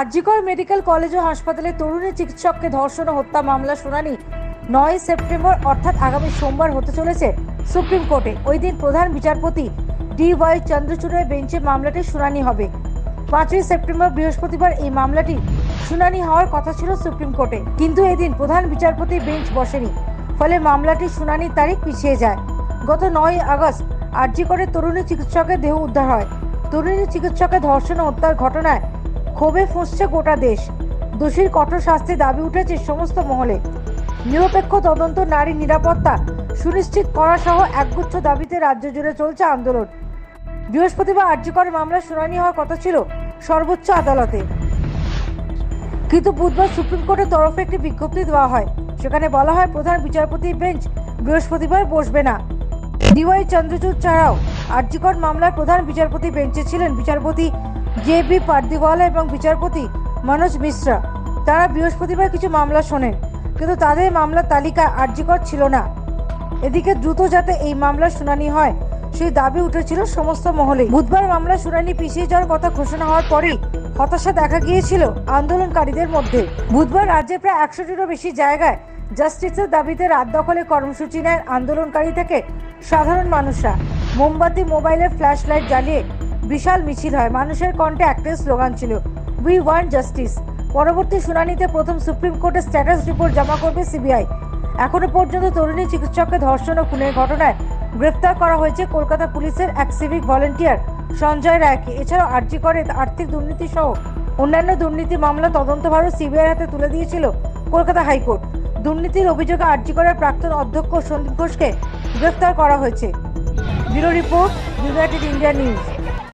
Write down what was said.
RG Kar medical college ও হাসপাতালে তরুণী চিকিৎসককে ধর্ষণ ও হত্যা মামলা শুনানি নয় সেপ্টেম্বর, অর্থাৎ আগামী সোমবার হতে চলেছে সুপ্রিম কোর্টে। ওই দিন প্রধান বিচারপতি ডি ওয়াই চন্দ্রচূড়ের বেঞ্চে মামলাটির শুনানি হবে। পাঁচই সেপ্টেম্বর বৃহস্পতিবার এই মামলাটি শুনানি হওয়ার কথা ছিল সুপ্রিম কোর্টে। কিন্তু এদিন প্রধান বিচারপতি বেঞ্চ বসেনি, ফলে মামলাটির শুনানির তারিখ পিছিয়ে যায়। গত নয় আগস্ট আরজি করে তরুণী চিকিৎসকের দেহ উদ্ধার হয়। তরুণী চিকিৎসকের ধর্ষণ হত্যার ঘটনায় ক্ষোভে ফুঁসছে গোটা দেশ। দোষীর কঠোর শাস্তি দাবি উঠেছে সমস্ত মহলে। নিরপেক্ষ তদন্ত, নারী নিরাপত্তা সুনিশ্চিত করা সহ একগুচ্ছ দাবিতে রাজ্য জুড়ে চলছে আন্দোলন। বৃহস্পতিবার আর্যকর মামলা শুনানি হওয়ার কথা ছিল সর্বোচ্চ আদালতে। কিন্তু বুধবার সুপ্রিম কোর্টের তরফে একটি বিজ্ঞপ্তি দেওয়া হয়। সেখানে বলা হয়, প্রধান বিচারপতির বেঞ্চ বৃহস্পতিবার বসবে না। ডিওয়াই চন্দ্রচূড় ছাড়াও আর্যিকর মামলার প্রধান বিচারপতি বেঞ্চে ছিলেন বিচারপতি জে বি পার্দিওয়ালা এবং বিচারপতি মনোজ মিশ্রা। তারা বৃহস্পতিবার কিছু মামলা শোনেন, কিন্তু তাদের মামলার তালিকা আর্যিকর ছিল না। এদিকে দ্রুত যাতে এই মামলার শুনানি হয়, সেই দাবি উঠেছিল সমস্ত মহলে। বুধবার মামলা শুনানি পিছিয়ে যাওয়ার কথা ঘোষণা হওয়ার পরেই হতাশা দেখা গিয়েছিল আন্দোলনকারীদের মধ্যে। বুধবার রাজ্যে প্রায় একশোটিরও বেশি জায়গায় জাস্টিসের দাবিতে রাত দখলে কর্মসূচি নেয় আন্দোলনকারী থেকে সাধারণ মানুষরা। মোমবাতি মোবাইলে ফ্ল্যাশ লাইট জ্বালিয়ে বিশাল মিছিল হয়। মানুষের কণ্ঠে একটাই স্লোগান ছিল উই ওয়ান্ট জাস্টিস পরবর্তী শুনানিতে প্রথম সুপ্রিম কোর্টের স্ট্যাটাস রিপোর্ট জমা করবে সিবিআই। এখনও পর্যন্ত তরুণী চিকিৎসককে ধর্ষণ ও খুনের ঘটনায় গ্রেফতার করা হয়েছে কলকাতা পুলিশের এক সিভিক ভলেন্টিয়ার সঞ্জয় রায়কে এছাড়াও আর্জি করে আর্থিক দুর্নীতি সহ অন্যান্য দুর্নীতি মামলা তদন্তভারও সিবিআই হাতে তুলে দিয়েছিল কলকাতা হাইকোর্ট। দুর্নীতির অভিযোগে আর্জি করার প্রাক্তন অধ্যক্ষ সন্দীপ ঘোষকে গ্রেফতার করা হয়েছে। Bureau report United India News